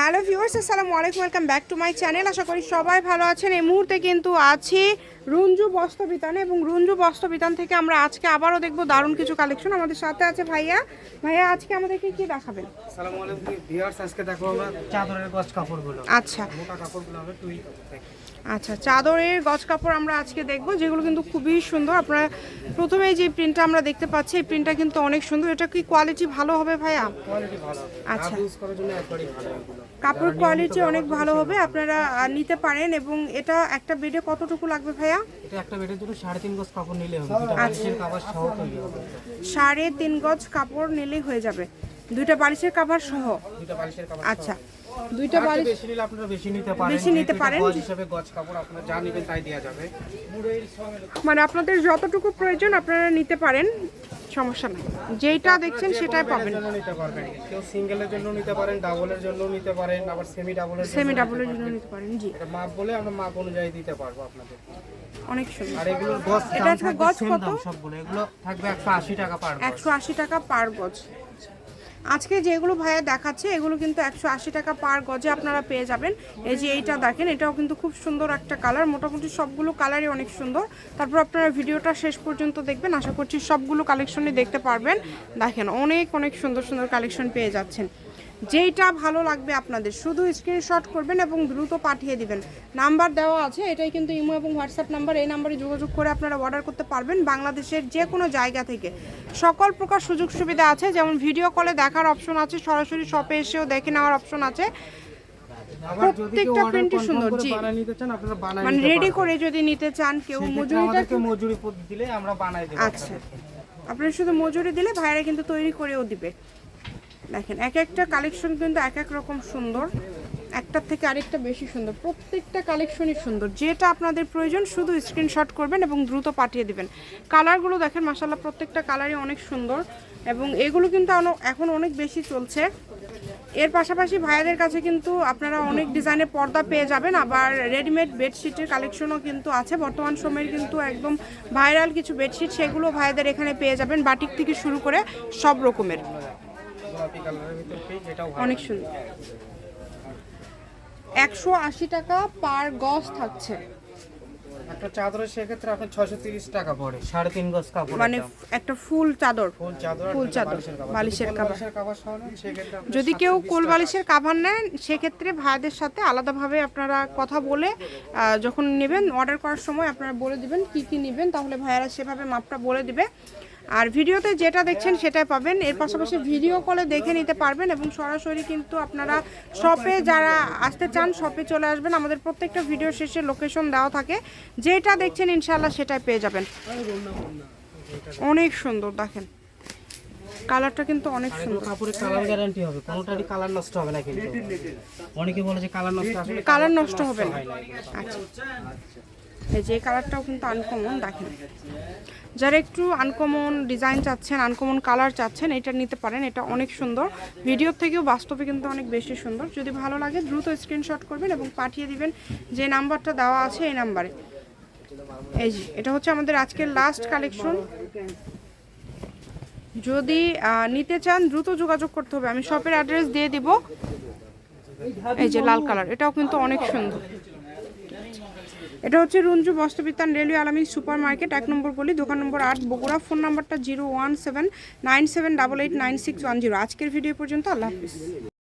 Hello viewers আসসালামু আলাইকুম welcome back to my channel. আশা করি সবাই ভালো আছেন। এই মুহূর্তে কিন্তু আছি রঞ্জু বস্ত্র বিতানে এবং রঞ্জু বস্ত্র বিতান থেকে আমরা আজকে আবারও দেখব দারুণ কিছু কালেকশন আমাদের সাথে আছে ভাইয়া। ভাইয়া আজকে আমাদেরকে কি দেখাবেন? সালামু আলাইকুম ভিউয়ার্স আজকে দেখো আমরা চাদরের গজ কাপড়গুলো। আচ্ছা। মোটা কাপড়গুলো হবে তুই আচ্ছা চাদরের গজ কাপড় আমরা আজকে দেখব যেগুলো কিন্তু খুবই সুন্দর। আপনারা প্রথমেই যে প্রিন্টটা আমরা দেখতে পাচ্ছি এই প্রিন্টটা কিন্তু অনেক সুন্দর। এটা কি কোয়ালিটি ভালো হবে ভাইয়া? কোয়ালিটি ভালো আচ্ছা। ইউজ করার জন্য একবারই ভালো কাপড় কোয়ালিটি অনেক ভালো হবে আপনারা নিতে পারেন এবং এটা একটা বেডে কতটুকু লাগবে ভাইয়া? এটা একটা বেডের জন্য সাড়ে তিন গজ কাপড় নিলে হবে তৈরি হবে। সাড়ে তিন গজ কাপড় নিলেই হয়ে যাবে। দুইটা বালিশের কাভার সহ? দুটো বালিশের কাভার আচ্ছা। দুইটা বালিশ বেশি নিলে আপনারা বেশি নিতে পারেন বেশি নিতে পারেন। হিসাবে গজ কাপড় আপনারা যা নেবেন তাই দেওয়া যাবে। মানে আপনাদের যতটুকু প্রয়োজন আপনারা নিতে পারেন। সমস্যা নাই। যেটা দেখছেন সেটাই পাবেন। জন্য নিতে পারবেন। কেউ সিঙ্গেলের জন্য নিতে পারেন ডাবলের জন্য নিতে পারেন আবার সেমি ডাবলের জন্য সেমি ডাবলের জন্য নিতে পারেন জি। এটা মাপ বলে আমরা মাপ অনুযায়ী দিতে পারব আপনাদের। অনেক সুন্দর। আর এগুলোর গজ এটা দাম থাকবে গজ কত? সবগুলো। এগুলো থাকবে একশো আশি টাকা পার গজ। একশো আশি টাকা পার গজ আজকে যেগুলো ভাইয়া দেখাচ্ছে, এগুলো কিন্তু একশো আশি টাকা পার গজে আপনারা পেয়ে যাবেন। এই যে এইটা দেখেন, এটাও কিন্তু খুব সুন্দর একটা কালার। মোটামুটি সবগুলো কালারই অনেক সুন্দর। তারপর আপনারা ভিডিওটা শেষ পর্যন্ত দেখবেন। আশা করছি সবগুলো কালেকশনই দেখতে পারবেন। দেখেন, অনেক অনেক সুন্দর সুন্দর কালেকশন পেয়ে যাচ্ছেন। যেইটা ভালো লাগবে আপনাদের। শুধু স্ক্রিনশট করবেন এবং দ্রুত পাঠিয়ে দিবেন। নাম্বার দেওয়া আছে এটাই কিন্তু ইমো এবং হোয়াটসঅ্যাপ নাম্বার। এই নাম্বারে যোগাযোগ করে আপনারা অর্ডার করতে পারবেন বাংলাদেশের যে কোনো জায়গা থেকে। সকল প্রকার সুযোগ সুবিধা আছে যেমন ভিডিও কলে দেখার অপশন আছে সরাসরি শপে এসেও দেখে নেওয়ার অপশন আছে। প্রত্যেকটা প্রিন্টই সুন্দর, জি। মানে রেডি করে যদি নিতে চান কেউ মজুরিটা মজুরি দিলে আমরা বানাই দেবো আচ্ছা। আপনার শুধু মজুরি দিলে ভাইরা কিন্তু তৈরি করেও দিবে। দেখেন, এক একটা কালেকশন কিন্তু এক এক রকম সুন্দর। একটার থেকে আরেকটা বেশি সুন্দর। প্রত্যেকটা কালেকশনই সুন্দর। যেটা আপনাদের প্রয়োজন, শুধু স্ক্রিনশট করবেন এবং দ্রুত পাঠিয়ে দিবেন। কালারগুলো দেখেন মাসাল্লাহ প্রত্যেকটা কালারই অনেক সুন্দর এবং এগুলো কিন্তু এখন অনেক বেশি চলছে। এর পাশাপাশি ভাইয়াদের কাছে কিন্তু আপনারা অনেক ডিজাইনের পর্দা পেয়ে যাবেন। আবার রেডিমেড বেডশিটের কালেকশনও কিন্তু আছে। বর্তমান সময়ের কিন্তু একদম ভাইরাল কিছু বেডশিট সেগুলো ভাইয়াদের এখানে পেয়ে যাবেন। বাটিক থেকে শুরু করে সব রকমের। গোলাপি কালারের ভিতর পেজ এটাও অনেক সুন্দর। একশো আশি টাকা পার গজ থাকছে। একটা চাদরের সেক্ষেত্রে আপনার ছয়শো তিরিশ টাকা পড়ে সাড়ে তিন গজ কাপড় মানে একটা ফুল চাদর। ফুল চাদর ফুল চাদর, বালিশের কাভার যদি কেউ কোল বালিশের কাভার নেন সেক্ষেত্রে ভাইদের সাথে আলাদাভাবে আপনারা কথা বলে যখন নেবেন অর্ডার করার সময় আপনারা বলে দিবেন কি কি নেবেন তাহলে ভাইয়ারা সেভাবে মাপটা বলে দিবে। আর ভিডিওতে যেটা দেখছেন সেটাই পাবেন। এর পাশাপাশি ভিডিও কলে দেখে নিতে পারবেন এবং সরাসরি কিন্তু আপনারা শপে যারা আসতে চান শপে চলে আসবেন। আমাদের প্রত্যেকটা ভিডিও শেষে লোকেশন দেওয়া থাকে। যেটা দেখছেন ইনশাল্লাহ সেটাই পেয়ে যাবেন। অনেক সুন্দর দেখেন। কালারটা কিন্তু অনেক সুন্দর। কাপড়ের কালার গ্যারান্টি হবে। কোনোটারই কালার নষ্ট হবে না কিন্তু। অনেকে বলে যে কালার নষ্ট আসলে কালার নষ্ট হবে না। আচ্ছা। এই যে কালারটাও কিন্তু আনকমন দেখেন। যারা একটু আনকমন ডিজাইন চাচ্ছেন আনকমন কালার চাচ্ছেন, এটা নিতে পারেন। এটা অনেক সুন্দর। ভিডিওর থেকেও বাস্তবে কিন্তু অনেক বেশি সুন্দর। যদি ভালো লাগে, দ্রুত স্ক্রিনশট করবেন এবং পাঠিয়ে দিবেন যে নাম্বারটা দেওয়া আছে এই নাম্বারে। এই যে, এটা হচ্ছে আমাদের আজকের লাস্ট কালেকশন যদি নিতে চান, দ্রুত যোগাযোগ করতে হবে। আমি শপের অ্যাড্রেস দিয়ে দিব। এই যে লাল কালার এটাও কিন্তু অনেক সুন্দর। এটা হচ্ছে রঞ্জু বস্ত্রবিতান রেলওয়ে আলামী সুপার মার্কেট এক নম্বর বলি দোকান নম্বর আট, বগুড়া। ফোন নাম্বারটা zero one seven nine seven double eight nine six one zero. আজকের ভিডিও পর্যন্ত আল্লাহ হাফিজ।